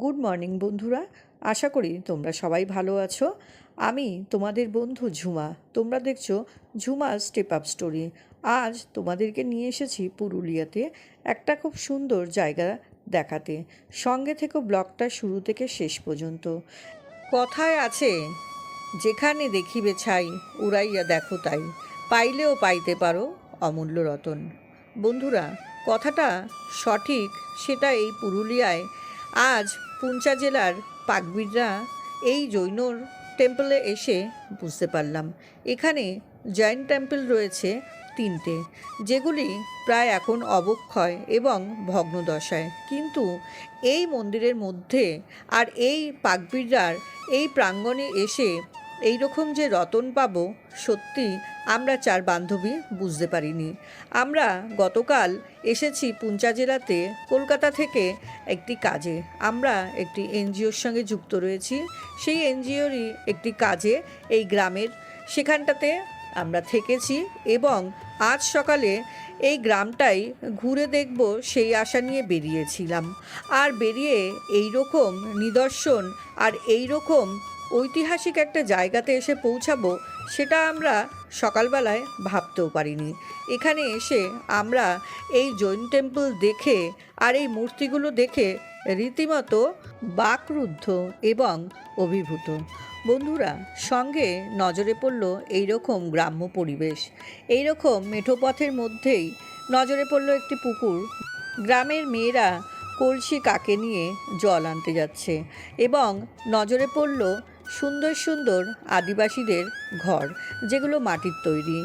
Good morning বন্ধুরা। আশা করি তোমরা সবাই ভালো আছো। আমি তোমাদের বন্ধু ঝুমা। তোমরা দেখছ ঝুমা স্টেপ আপ স্টোরি আজ তোমাদেরকে নিয়ে এসেছি পুরুলিয়াতে একটা খুব সুন্দর জায়গা দেখাতে। সঙ্গে থেকে ব্লগটা শুরু থেকে শেষ পর্যন্ত। কথায় আছে, যেখানে দেখিবে ছাই, উড়াইয়া দেখো তাই। পাইলেও পাইতে পারো অমূল্য রতন। বন্ধুরা, কথাটা সঠিক, সেটা এই পুরুলিয়ায় আজ পুঞ্চা জেলার পাকবিররা এই জৈনর টেম্পলে এসে বুঝতে পারলাম। এখানে জৈন টেম্পল রয়েছে তিনটে, যেগুলি প্রায় এখন অবক্ষয় এবং ভগ্নদশায়। কিন্তু এই মন্দিরের মধ্যে আর এই পাকবিড়ার এই প্রাঙ্গণে এসে এই রকম যে রতন পাবো, সত্যি আমরা চার বান্ধবী বুঝতে পারিনি। আমরা গতকাল এসেছি পুঞ্চা জেলাতে, কলকাতা থেকে একটি কাজে। আমরা একটি এনজিওর সঙ্গে যুক্ত রয়েছি। সেই এনজিওরই একটি কাজে এই গ্রামের। সেখানটাতে আমরা থেকেছি এবং আজ সকালে এই গ্রামটাই ঘুরে দেখব সেই আশা নিয়ে বেরিয়েছিলাম। আর বেরিয়ে এই রকম নিদর্শন আর এই রকম ঐতিহাসিক একটা জায়গাতে এসে পৌঁছাবো, সেটা আমরা সকালবেলায় ভাবতেও পারিনি। এখানে এসে আমরা এই জৈন টেম্পল দেখে আর এই মূর্তিগুলো দেখে রীতিমতো বাকরুদ্ধ এবং অভিভূত। বন্ধুরা, সঙ্গে নজরে পড়ল এইরকম গ্রাম্য পরিবেশ। এইরকম মেঠো পথের মধ্যেই নজরে পড়ল একটি পুকুর। গ্রামের মেয়েরা কলসি কাকে নিয়ে জল আনতে যাচ্ছে এবং নজরে পড়ল সুন্দর সুন্দর আদিবাসীদের ঘর, যেগুলো মাটির তৈরি।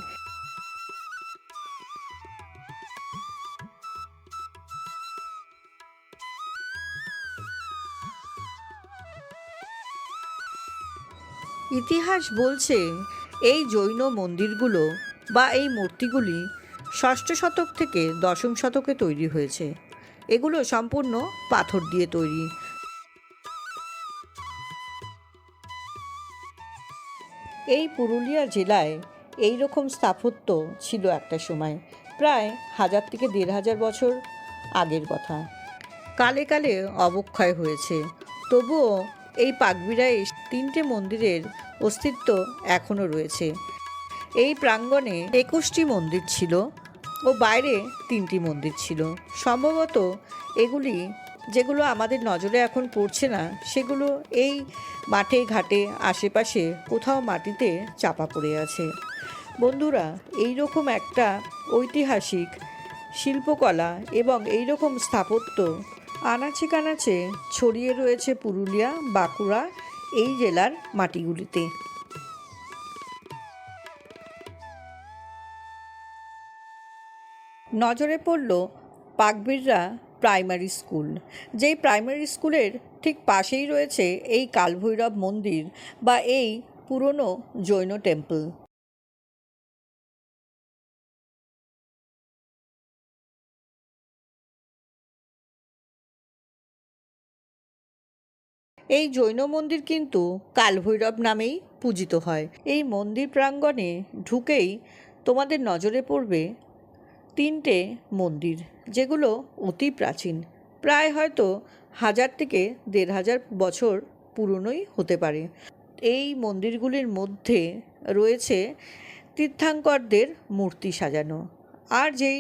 ইতিহাস বলছে, এই জৈন মন্দিরগুলো বা এই মূর্তিগুলি ষষ্ঠ শতক থেকে দশম শতকে তৈরি হয়েছে। এগুলো সম্পূর্ণ পাথর দিয়ে তৈরি। এই পুরুলিয়া জেলায় এই রকম স্থাপত্য ছিল একটা সময়, প্রায় হাজার থেকে দেড় হাজার বছর আগের কথা। কালে কালে অবক্ষয় হয়েছে, তবুও এই পাকবিড়ায় তিনটে মন্দিরের অস্তিত্ব এখনও রয়েছে। এই প্রাঙ্গণে একুশটি মন্দির ছিল ও বাইরে তিনটি মন্দির ছিল। সম্ভবত এগুলি যেগুলো আমাদের নজরে এখন পড়ছে না, সেগুলো এই মাঠে ঘাটে আশেপাশে কোথাও মাটিতে চাপা পড়ে আছে। বন্ধুরা এই রকম একটা ঐতিহাসিক শিল্পকলা এবং এই রকম স্থাপত্য আনাচে কানাচে ছড়িয়ে রয়েছে পুরুলিয়া, বাঁকুড়া এই জেলার মাটিগুলিতে। নজরে পড়ল পাকবিররা প্রাইমারি স্কুল যেই প্রাইমারি স্কুলের ঠিক পাশেই রয়েছে এই কালভৈরব মন্দির বা এই পুরনো জৈন টেম্পল এই জৈন মন্দির কিন্তু কালভৈরব নামেই পূজিত হয়। এই মন্দির প্রাঙ্গণে ঢুকেই তোমাদের নজরে পড়বে তিনটে মন্দির, যেগুলো অতি প্রাচীন। প্রায় হয়তো হাজার থেকে দেড় হাজার বছর পুরনোই হতে পারে। এই মন্দিরগুলির মধ্যে রয়েছে তীর্থাঙ্করদের মূর্তি সাজানো। আর যেই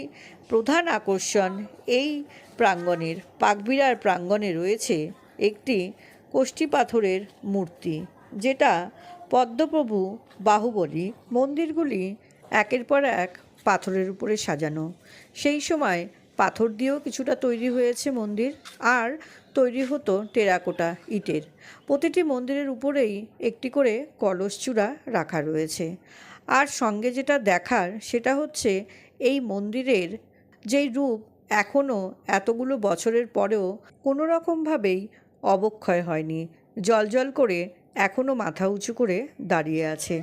প্রধান আকর্ষণ এই প্রাঙ্গণের পাকবিড়ার প্রাঙ্গণে রয়েছে একটি কোষ্ঠী পাথরের মূর্তি, যেটা পদ্মপ্রভু বাহুবলী মন্দিরগুলি একের পর এক পাথরের উপরে সাজানো। সেই সময় পাথর দিয়েও কিছুটা তৈরি হয়েছে মন্দির, আর তৈরি হতো টেরাকোটা ইটের। প্রতিটি মন্দিরের উপরেই একটি করে কলস চূড়া রাখা রয়েছে। আর সঙ্গে যেটা দেখার, সেটা হচ্ছে এই মন্দিরের যেই রূপ এখনও এতগুলো বছরের পরেও কোনো রকমভাবেই অবক্ষয় হয়নি। জলজল করে এখনও মাথা উঁচু করে দাঁড়িয়ে আছে।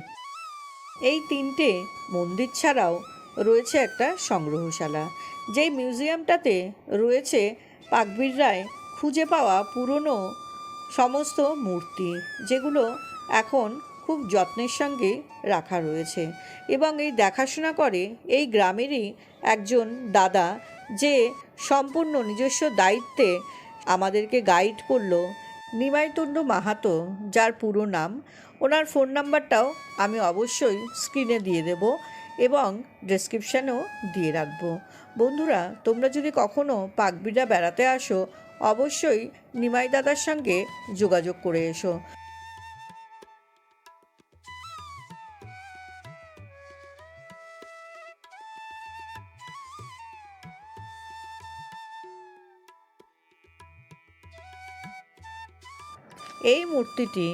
এই তিনটে মন্দির ছাড়াও রয়েছে একটা সংগ্রহশালা। যেই মিউজিয়ামটাতে রয়েছে পাকবীর রায়, খুঁজে পাওয়া পুরনো সমস্ত মূর্তি, যেগুলো এখন খুব যত্নের সঙ্গে রাখা রয়েছে। এবং এই দেখাশোনা করে এই গ্রামেরই একজন দাদা, যে সম্পূর্ণ নিজস্ব দায়িত্বে আমাদেরকে গাইড করল, নিমাইতুণ্ড মাহাতো, যার পুরো নাম। ওনার ফোন নাম্বারটাও আমি অবশ্যই স্ক্রিনে দিয়ে দেব। এবং ডেসক্রিপশানেও দিয়ে রাখব। বন্ধুরা, তোমরা যদি কখনো পাকবিড়া বেড়াতে আসো, অবশ্যই নিমাই দাদার সঙ্গে যোগাযোগ করে এসো। এই মূর্তিটি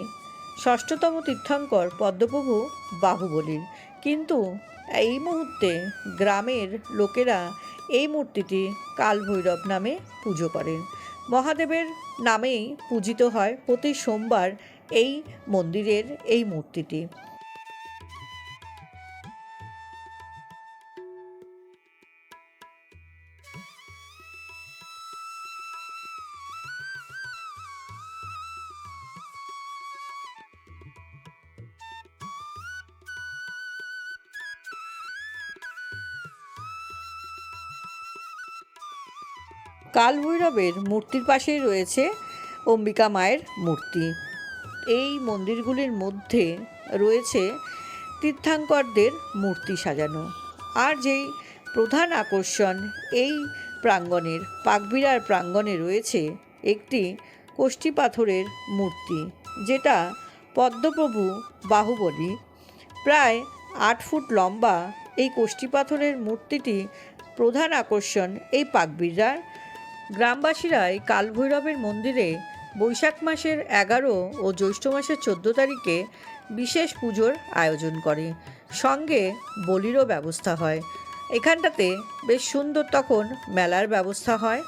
ষষ্ঠতম তীর্থঙ্কর পদ্মপ্রভু বাহুবলীর। কিন্তু এই মুহূর্তে গ্রামের লোকেরা এই মূর্তিটি কালভৈরব নামে পুজো করেন। মহাদেবের নামেই পূজিত হয় প্রতি সোমবার এই মন্দিরের এই মূর্তিটি। কালভৈরবের মূর্তির পাশেই রয়েছে অম্বিকা মায়ের মূর্তি। এই মন্দিরগুলির মধ্যে রয়েছে তীর্থাঙ্করদের মূর্তি সাজানো। আর যেই প্রধান আকর্ষণ এই প্রাঙ্গণের পাকবিড়ার প্রাঙ্গণে রয়েছে একটি কোষ্ঠী পাথরের মূর্তি, যেটা পদ্মপ্রভু বাহুবলী। প্রায় আট ফুট লম্বা এই কোষ্ঠী পাথরের মূর্তিটি প্রধান আকর্ষণ এই পাকবিড়ার গ্রামবাসীরা এই কালভৈরবের মন্দিরে বৈশাখ মাসের এগারো ও জ্যৈষ্ঠ মাসের চোদ্দ তারিখে বিশেষ পুজোর আয়োজন করে। সঙ্গে বলিরও ব্যবস্থা হয়। এখানটাতে বেশ সুন্দর তখন মেলার ব্যবস্থা হয়।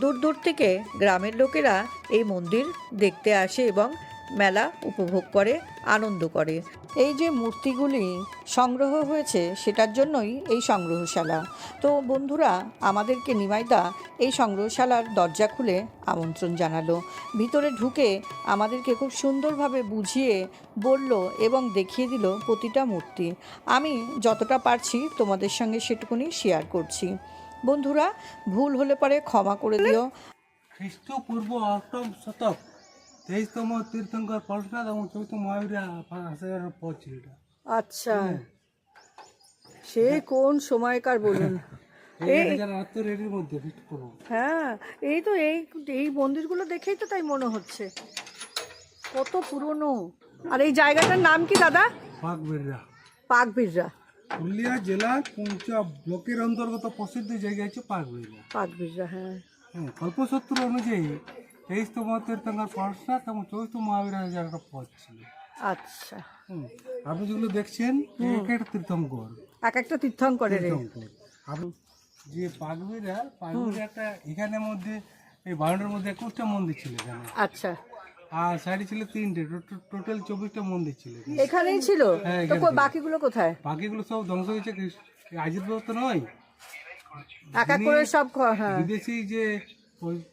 দূর দূর থেকে গ্রামের লোকেরা এই মন্দির দেখতে আসে এবং মেলা উপভোগ করে, আনন্দ করে। এই যে মূর্তিগুলি সংগ্রহ হয়েছে, সেটার জন্যই এই সংগ্রহশালা। তো বন্ধুরা, আমাদেরকে নিমাইদা এই সংগ্রহশালার দরজা খুলে আমন্ত্রণ জানালো। ভিতরে ঢুকে আমাদেরকে খুব সুন্দরভাবে বুঝিয়ে বলল এবং দেখিয়ে দিল প্রতিটা মূর্তি। আমি যতটা পারছি তোমাদের সঙ্গে সেটুকুনি শেয়ার করছি। বন্ধুরা, ভুল হলে পরে ক্ষমা করে দিও। খ্রিস্টপূর্ব অষ্টম শতক। তেইশতম তীর্থঙ্কর পরশুনাথ এবং চৌথ মহাবীর পর ছিল এটা। আচ্ছা। সে কোন সময়কার বলুন? হ্যাঁ এই তো এই এই মন্দিরগুলো দেখেই তো তাই মনে হচ্ছে। কত পুরনো। আর এই জায়গাটার নাম কি দাদা? বাগবেড়া পাকবিররা। পুরুলিয়া জেলার পঞ্চা ব্লকের অন্তর্গত প্রসিদ্ধ জায়গা হচ্ছে পাগবেড়া পাকবিররা হ্যাঁ। হ্যাঁ কল্পসূত্র অনুযায়ী তেইশতম তীর্থঙ্কর পরশুনাথ এবং চৌথ মহাবীর হাজার একটা পথ ছিল। আচ্ছা। হুম, আপনি যেগুলো দেখছেন এক একটা তীর্থঙ্কর। এক একটা তীর্থঙ্করের তীর্থঙ্কর। আপনি যে পাগবিরা পাগবিরাটা এখানের মধ্যে এই বাউন্ডারির মধ্যে একুশটা মন্দির ছিল এখানে। আচ্ছা। আর সাইডে ছিল তিনটে টোটাল চব্বিশটা মন্দির ছিল এখানে। এখানেই ছিল? হ্যাঁ, তো কই বাকিগুলো কোথায়? বাকিগুলো সব ধ্বংস হয়েছে আজিত তো নয়? এক এক করে সব খ- হ্যাঁ। বিদেশি যে পর-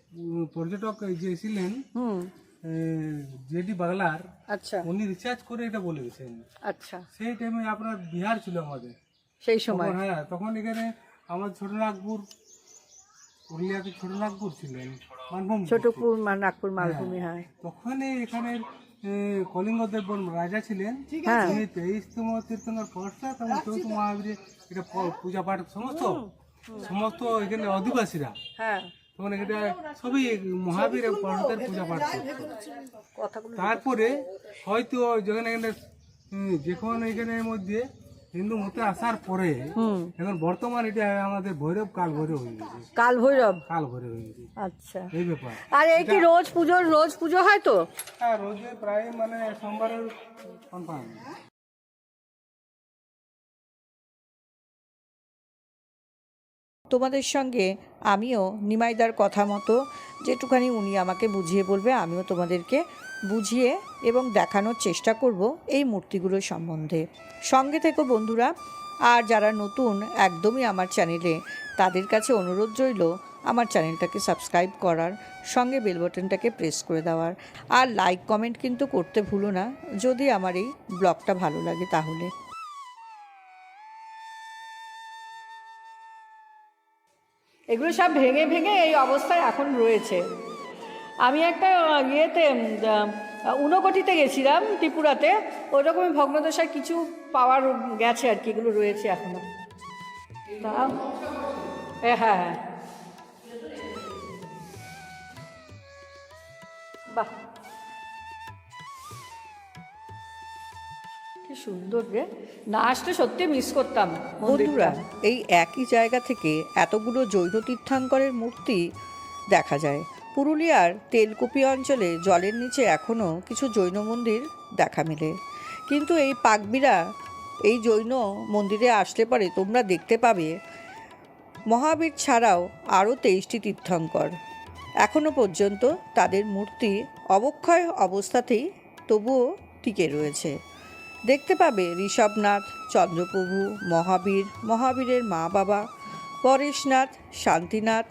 পর্যটক যে ছিলেন জেডি বাংলার আচ্ছা। উনি রিসার্চ করে এটা বলে গেছেন। আচ্ছা। সেই টাইমে আপনার বিহার ছিল আমাদের। সেই সময়। তখন হ্যাঁ তখন এখানে আমার ছোটনাগপুর পুরুলিয়াতে ছোটনাগপুর ছিলেন মানভূম ছোটপুর নাগপুর মালভূমি হ্যাঁ। তখন এখানের এ, কলিঙ্গ দেববর্ম রাজা ছিলেন। হ্যাঁ। তিনি তেইশতম তীর্থঙ্কর পশ্চাৎ এবং চৌথ মহাবীরে এটা পূজা পাঠ সমস্ত। সমস্ত এখানে অধিবাসীরা। হ্যাঁ। তখন এখানে সবই মহাবীর পর্বতের পূজা পাঠ তারপরে হয়তো যখন এখানে যখন এখানের মধ্যে হিন্দু মতে আসার পরে এখন বর্তমান এটা আমাদের ভৈরব কাল ভৈরব হয়ে গেছে। কাল ভৈরব কাল ভৈরব হয়ে গেছে। আচ্ছা। এই ব্যাপার। আর এই কি রোজ পুজোর রোজ পুজো হয় তো? হ্যাঁ রোজে প্রায় মানে সোমবারের কনফার্ম তোমাদের সঙ্গে আমিও নিমাইদার কথা মতো যেটুখানি উনি আমাকে বুঝিয়ে বলবে, আমিও তোমাদেরকে বুঝিয়ে এবং দেখানোর চেষ্টা করব এই মূর্তিগুলো সম্বন্ধে। সঙ্গে থেকো বন্ধুরা, আর যারা নতুন একদমই আমার চ্যানেলে, তাদের কাছে অনুরোধ রইল আমার চ্যানেলটাকে সাবস্ক্রাইব করার, সঙ্গে বেল বাটনটাকে প্রেস করে দেওয়ার। আর লাইক, কমেন্ট কিন্তু করতে ভুলো না, যদি আমার এই ব্লগটা ভালো লাগে তাহলে। এগুলো সব ভেঙে ভেঙে এই অবস্থায় এখন রয়েছে। আমি একটা ইয়েতে উনকোটিতে গেছিলাম ত্রিপুরাতে। ওইরকমই ভগ্নদশায় কিছু পাওয়ার গেছে আর কি, এগুলো রয়েছে এখনও তা হ্যাঁ হ্যাঁ। বাহ। কি সুন্দর রে। না আসলে সত্যি মিস করতাম, বন্ধুরা। এই একই জায়গা থেকে এতগুলো জৈন তীর্থাঙ্করের মূর্তি দেখা যায়। পুরুলিয়ার তেলকুপি অঞ্চলে জলের নিচে এখনও কিছু জৈন মন্দির দেখা মেলে। কিন্তু এই পাকবিরা এই জৈন মন্দিরে আসলে পরে তোমরা দেখতে পাবে, মহাবীর ছাড়াও আরও তেইশটি তীর্থঙ্কর। এখনও পর্যন্ত তাদের মূর্তি অবক্ষয় অবস্থাতেই তবুও টিকে রয়েছে। দেখতে পাবে ঋষভনাথ, চন্দ্রপ্রভু, মহাবীর, মহাবীরের মা বাবা পরেশনাথ, শান্তিনাথ,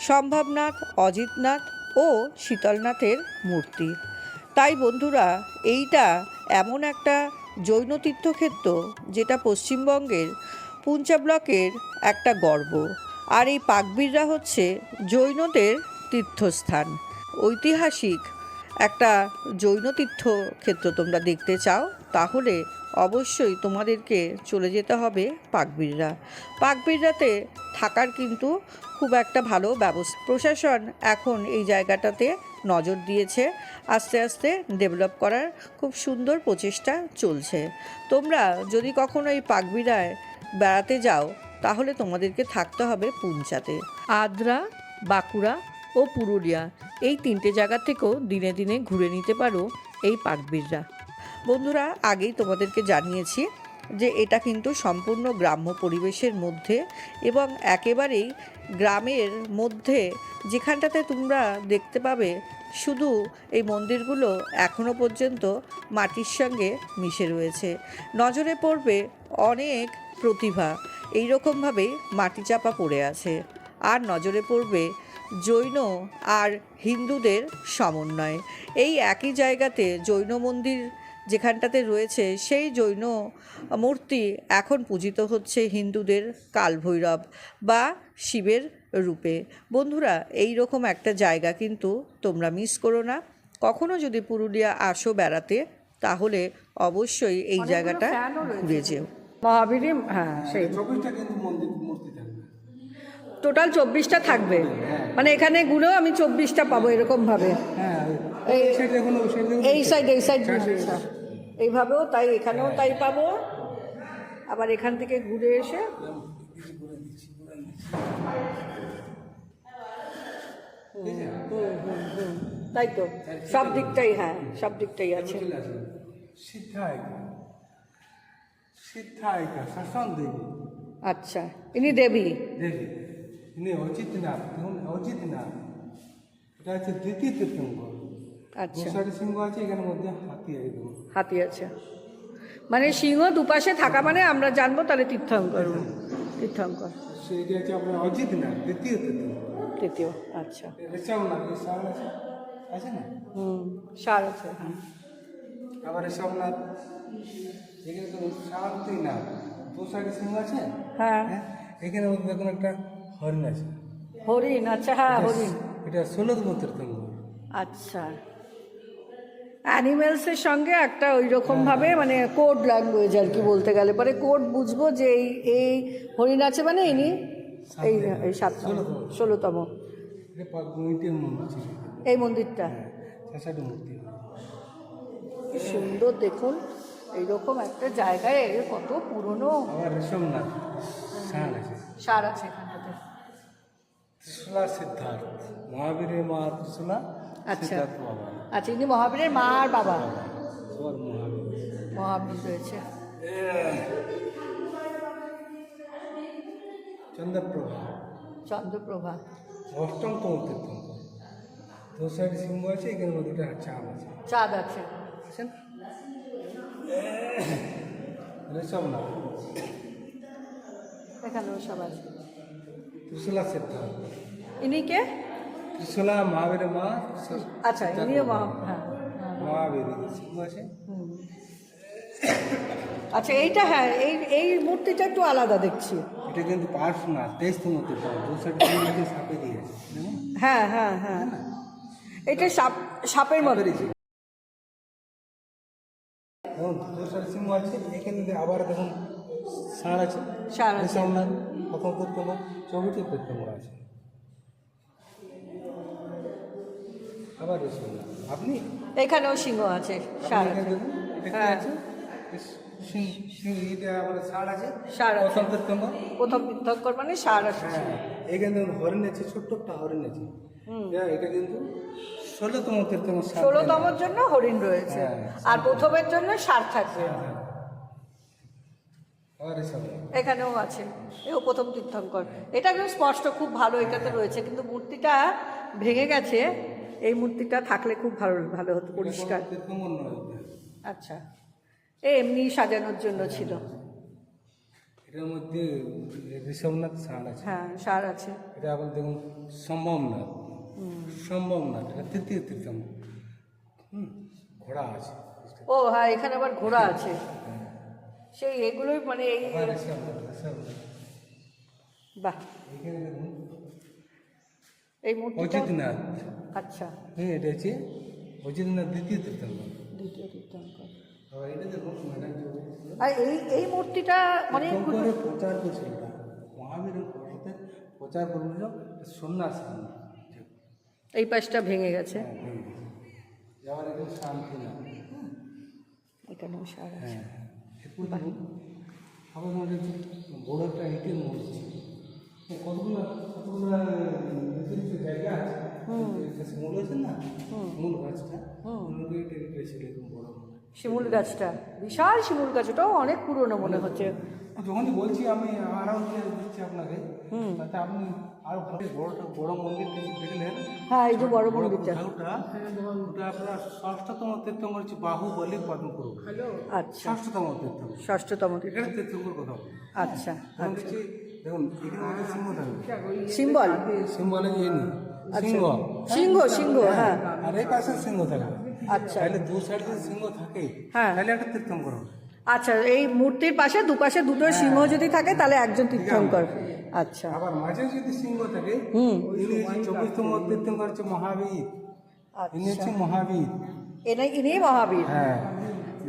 সম্ভবনাথ, অজিতনাথ ও শীতলনাথের মূর্তি। তাই বন্ধুরা, এইটা এমন একটা জৈন তীর্থক্ষেত্র যেটা পশ্চিমবঙ্গের পুঞ্চা ব্লকের একটা গর্ব। আর এই পাকবীররা হচ্ছে জৈনদের তীর্থস্থান। ঐতিহাসিক একটা জৈন তীর্থক্ষেত্র তোমরা দেখতে চাও, তাহলে অবশ্যই তোমাদেরকে চলে যেতে হবে পাকবিড়রা পাকবিররাতে থাকার কিন্তু খুব একটা ভালো ব্যবস্থা প্রশাসন এখন এই জায়গাটাতে নজর দিয়েছে, আস্তে আস্তে ডেভেলপ করার খুব সুন্দর প্রচেষ্টা চলছে। তোমরা যদি কখনো এই পাকবিড়ায় বেড়াতে যাও, তাহলে তোমাদেরকে থাকতে হবে পুঞ্চাতে। আদ্রা, বাঁকুড়া ও পুরুলিয়া। এই তিনটে জায়গা থেকেও দিনে দিনে ঘুরে নিতে পারো এই পাকবিররা বন্ধুরা, আগেই তোমাদেরকে জানিয়েছি যে এটা কিন্তু সম্পূর্ণ গ্রাম্য পরিবেশের মধ্যে এবং একেবারেই গ্রামের মধ্যে যেখানটাতে তোমরা দেখতে পাবে শুধু এই মন্দিরগুলো এখনও পর্যন্ত মাটির সঙ্গে মিশে রয়েছে। নজরে পড়বে অনেক প্রতিভা। এই রকমভাবেই মাটি চাপা পড়ে আছে। আর নজরে পড়বে জৈন আর হিন্দুদের সমন্বয়। এই একই জায়গাতে জৈন মন্দির যেখানটাতে রয়েছে সেই জৈন মূর্তি এখন পূজিত হচ্ছে হিন্দুদের কালভৈরব বা শিবের রূপে। বন্ধুরা এই রকম একটা জায়গা কিন্তু তোমরা মিস করো না। কখনো যদি পুরুলিয়া আসো বেড়াতে তাহলে অবশ্যই এই জায়গাটা ঘুরে যেও। মহাবীর হ্যাঁ সেই চব্বিশটা কিন্তু মন্দির মূর্তি থাকবে টোটাল চব্বিশটা থাকবে। মানে এখানে গুলো আমি চব্বিশটা পাবো এরকম ভাবে হ্যাঁ এই সাইড এই সাইড এই সাইড। এইভাবেও তাই এখানেও তাই পাবো। আবার এখান থেকে ঘুরে এসে। তাই তো সব দিকটাই হ্যাঁ সব দিকটাই আছে। আচ্ছা ইনি দেবী। দেবী। ইনি অজিতনাথ দেখুন অজিতনাথ এটা হচ্ছে দ্বিতীয় তীর্থঙ্কর আচ্ছা গোসারি সিংহ আছে এখানের মধ্যে হাতি আছে দেখুন হাতি আছে মানে সিংহ দুপাশে থাকা মানে আমরা জানব তাহলে তীর্থঙ্কর তীর্থঙ্কর সেইটা হচ্ছে আপনার অজিতনাথ দ্বিতীয় তীর্থঙ্কর তৃতীয় আচ্ছা আছে আছে না হুম সার আছে আবার ঋষভনাথ এখানে তো শান্তিনাথ গোসারি সিংহ আছে হ্যাঁ এখানে মধ্যে দেখুন একটা হরিণ আছে। হরিণ আচ্ছা হ্যাঁ হরিণ। এটা ষোলোতম তীর্থঙ্কর আচ্ছা। অ্যানিমেলসের সঙ্গে একটা ওই রকম ভাবে মানে কোড ল্যাঙ্গুয়েজ আর কি বলতে গেলে। পরে কোড বুঝব যে এই এই হরিণ আছে মানে ইনি এই এই সাততম ষোলোতম। এই মন্দিরটা? হ্যাঁ কি সুন্দর দেখুন। এইরকম একটা জায়গায় কত পুরনো। আছে। সার আছে এখানটাতে। ত্রিশুলা সিদ্ধার্থ মহাবীরের মা ত্রিশুলা আচ্ছা। আচ্ছা ইনি মহাবীরের মা আর বাবা? মহাবীর। রয়েছে। চন্দ্রপ্রভা। চন্দ্রপ্রভা। অষ্টমতম তীর্থঙ্কর। দু সাইড সিংহ আছে এখানে একটা চাঁদ আছে। চাঁদ আছে। আছেন? ঋষভনাথ এখানেও সব আছে ত্রিশুলা সিদ্ধার্থ ইনি কে? ত্রিশুলা মহাবীরের মা আচ্ছা ইনিও হ্যাঁ হ্যাঁ। মহাবীর। আছে আচ্ছা এইটা হ্যাঁ এই এই মূর্তিটা একটু আলাদা দেখছি। এটা কিন্তু তীর্থঙ্কর দু সাইড সিংহ সাপে দিয়েছে হ্যাঁ হ্যাঁ হ্যাঁ। এটা সাপ সাপের মতো দেখুন সিংহ আছে এখানে আবার দেখুন ষাঁড় আছে? ষাঁড় আছে। সামনার প্রথম প্রথম চৌবিটি প্রথম আছে। আবার আপনি? এখানেও সিংহ আছে ষাঁড় এখানে আছে। দেখুন এটা হ্যাঁ। আছে? সিং- সিং- এটা আবার ষাঁড় আছে। ষাঁড় আছে। প্রথম মানে আছে। হ্যাঁ এখানে হরিণ আছে ছোট্ট একটা হরিণ আছে। হ্যাঁ, এটা কিন্তু ষোলোতম তীর্থম ষোলোতমর জন্য হরিণ রয়েছে। হ্যাঁ। আর প্রথমের জন্য ষাঁড় থাকবে। এখানেও আছে। এও প্রথম তীর্থঙ্কর। এটা কিন্তু স্পষ্ট খুব ভালো এটাতে রয়েছে। কিন্তু মূর্তিটা ভেঙে গেছে। এই মূর্তিটা থাকলে খুব ভালো ভালো হতো পরিষ্কার। আচ্ছা। এ এমনি সাজানোর জন্য ছিল। এটার মধ্যে ঋষভনাথ ষাঁড় আছে। হ্যাঁ ষাঁড় আছে। এটা দেখুন সম্ভবনাথ সম্ভবনাথ এটা তৃতীয় ঘোড়া আছে। ও হ্যাঁ এখানে আবার ঘোড়া আছে। সেই এগুলোই মানে এই বাহ। এখানে এই মূর্তিটা অজিতনাথ। আচ্ছা। হ্যাঁ এটা অজিতনাথ দ্বিতীয় তীর্থঙ্কর। আর এই এই মূর্তিটা অনেক প্রচার করছিল মহাবীরের প্রচার করছিল সন্ন্যাস এই পাশটা ভেঙে গেছে। আবার শান্তি না এখানেও ষাঁড় আছে হ্যাঁ। এরপর দেখুন আবার আমাদের বড় একটা কতগুলো কতগুলো নির্দিষ্ট জায়গা আছে? মূল আছে না? মূল গাছটা। মূলকে এটা এরকম বড় শিমুল গাছটা। বিশাল শিমুল গাছ ওটাও অনেক পুরনো মনে হচ্ছে। যখনই বলছি আমি আরও দিচ্ছি আপনাকে। তাতে আপনি আরও ভালো বড়টা বড় মন্দির দেখলেন হ্যাঁ এই যে বড় মন্দিরটা। ওটা ওটা আপনার ষষ্ঠতম তীর্থঙ্কর হচ্ছে বাহুবলী পদ্মপুর। আচ্ছা। ষষ্ঠতম তীর্থঙ্কর। ষষ্ঠতম এখানে তীর্থঙ্কর কথা বলি। আচ্ছা দেখুন এখানে একটা সিংহ সিম্বল? সিম্বলে ইয়ে সিংহ। সিংহ সিংহ হ্যাঁ। আর এই পাশে সিংহ থাকবে আচ্ছা। তাহলে দু সাইডে সিংহ থাকে হ্যাঁ। তাহলে একটা তীর্থঙ্কর হবে। আচ্ছা এই মূর্তির পাশে দুপাশে দুটো সিংহ যদি থাকে তাহলে একজন তীর্থঙ্কর। আচ্ছা। আবার মাঝে যদি সিংহ থাকে হুম। চব্বিশতম তীর্থঙ্কর হচ্ছে মহাবীর। ইনি হচ্ছে মহাবীর। এনে ইনি মহাবীর। হ্যাঁ।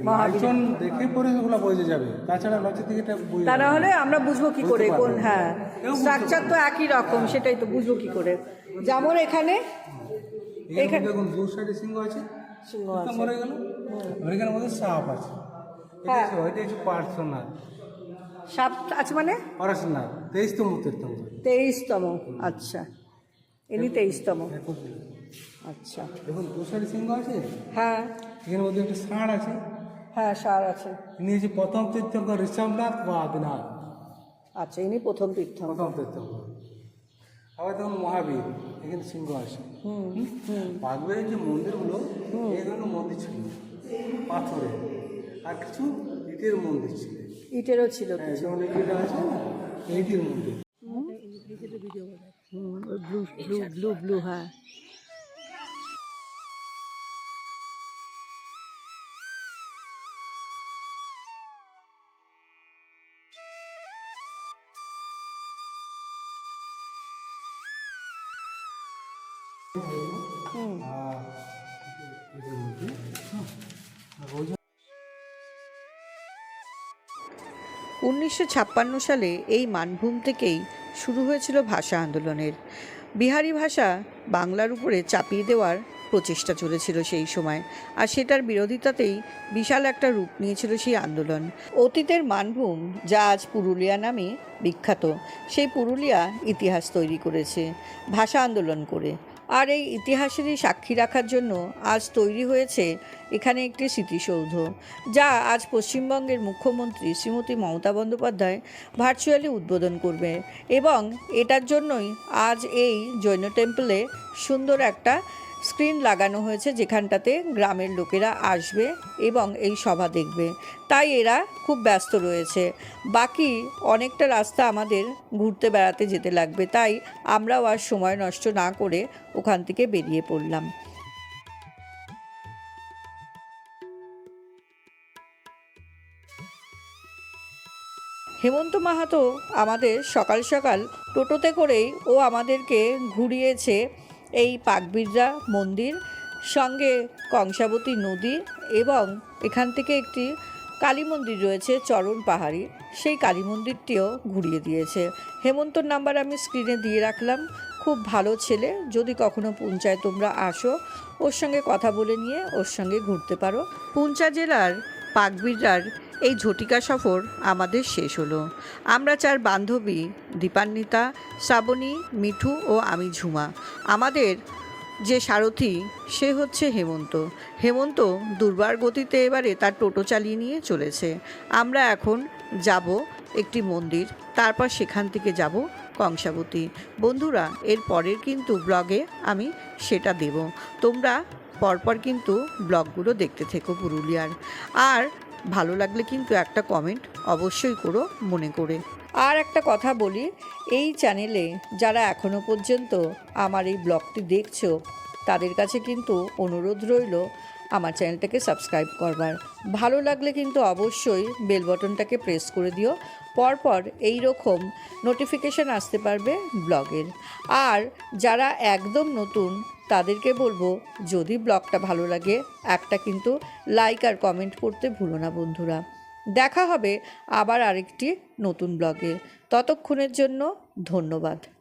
মহাবীর। একজন দেখে পরে ওগুলো বোঝা যাবে। তাছাড়া লজ্জা থেকে এটা তা না। হলে আমরা বুঝব কি করে কোন হ্যাঁ। স্ট্রাকচার তো একই রকম সেটাই তো বুঝব কি করে। যেমন এখানে এখানে দেখুন দু সাইডে সিংহ আছে। সিংহ আছে। মরে গেল। এখানে মধ্যে সাপ আছে। এটা হ্যাঁ। ওইটা হচ্ছে পার্শ্বনাথ সাপ আছে মানে? পার্শ্বনাথ তেইশতম তীর্থঙ্কর তেইশতম আচ্ছা। ইনি তেইশতম। আচ্ছা। দেখুন সাইডে সিংহ আছে? হ্যাঁ। এখানে মধ্যে একটা ষাঁড় আছে। হ্যাঁ সার আছে। ইনি হচ্ছে প্রথম তীর্থঙ্কর ঋষভনাথ বা আদিনাথ আচ্ছা ইনি প্রথম তীর্থম প্রথম তীর্থঙ্কর। আবার দেখুন মহাবীর এখানে সিংহ আছে। হুম হুম? বাগবাড়ির যে মন্দিরগুলো এগুলো মন্দির ছিল। পাথরে আর কিছু ইটের মন্দির ছিল। ইটেরও ছিল হ্যাঁ, যেমন এইটা আছে না মন্দির। ব্লু ব্লু ব্লু ব্লু হ্যাঁ। উনিশশো ছাপ্পান্ন সালে এই মানভূম থেকেই শুরু হয়েছিল ভাষা আন্দোলনের। বিহারি ভাষা বাংলার উপরে চাপিয়ে দেওয়ার প্রচেষ্টা চলেছিল সেই সময়, আর সেটার বিরোধিতাতেই বিশাল একটা রূপ নিয়েছিল সেই আন্দোলন। অতীতের মানভূম, যা আজ পুরুলিয়া নামে বিখ্যাত, সেই পুরুলিয়া ইতিহাস তৈরি করেছে, ভাষা আন্দোলন করে। আর এই ইতিহাসেরই সাক্ষী রাখার জন্য আজ তৈরি হয়েছে এখানে একটি স্মৃতিসৌধ, যা আজ পশ্চিমবঙ্গের মুখ্যমন্ত্রী শ্রীমতী মমতা বন্দ্যোপাধ্যায় ভার্চুয়ালি উদ্বোধন করবে এবং এটার জন্যই আজ এই জৈন টেম্পলে সুন্দর একটা স্ক্রিন লাগানো হয়েছে যেখানটাতে গ্রামের লোকেরা আসবে এবং এই সভা দেখবে। তাই এরা খুব ব্যস্ত রয়েছে। বাকি অনেকটা রাস্তা আমাদের ঘুরতে বেড়াতে যেতে লাগবে। তাই আমরাও আর সময় নষ্ট না করে ওখান থেকে বেরিয়ে পড়লাম। হেমন্ত মাহাতো আমাদের সকাল সকাল টোটোতে করেই ও আমাদেরকে ঘুরিয়েছে এই পাকবিররা মন্দির, সঙ্গে কংসাবতী নদী এবং এখান থেকে একটি কালী মন্দির রয়েছে, চরণ পাহাড়ি। সেই কালী মন্দিরটিও ঘুরিয়ে দিয়েছে। হেমন্তর নাম্বার আমি স্ক্রিনে দিয়ে রাখলাম। খুব ভালো ছেলে। যদি কখনো পুঞ্চায় তোমরা আসো, ওর সঙ্গে কথা বলে নিয়ে ওর সঙ্গে ঘুরতে পারো। পুঞ্চা জেলার পাকবিড়ার এই ঝটিকা সফর আমাদের শেষ হলো। আমরা চার বান্ধবী, দীপান্বিতা, শ্রাবণী, মিঠু ও আমি ঝুমা। আমাদের যে সারথি, সে হচ্ছে হেমন্ত। হেমন্ত দুর্বার গতিতে এবারে তার টোটো চালিয়ে নিয়ে চলেছে। আমরা এখন যাব একটি মন্দির, তারপর সেখান থেকে যাব কংসাবতী। বন্ধুরা, এর পরের কিন্তু ব্লগে আমি সেটা দেব। তোমরা পরপর কিন্তু ব্লগগুলো দেখতে থেকো পুরুলিয়ার। আর ভালো লাগলে কিন্তু একটা কমেন্ট অবশ্যই করো মনে করে। আর একটা কথা বলি, এই চ্যানেলে যারা এখনও পর্যন্ত আমার এই ব্লগটি দেখছ, তাদের কাছে কিন্তু অনুরোধ রইল আমার চ্যানেলটাকে সাবস্ক্রাইব করবার। ভালো লাগলে কিন্তু অবশ্যই বেল বটনটাকে প্রেস করে দিও, পরপর এই রকম নোটিফিকেশান আসতে পারবে ব্লগের আর যারা একদম নতুন তাদেরকে বলব, যদি ব্লগটা ভালো লাগে, একটা কিন্তু লাইক আর কমেন্ট করতে ভুলো না বন্ধুরা। দেখা হবে আবার আরেকটি নতুন ব্লগে। ততক্ষণের জন্য ধন্যবাদ।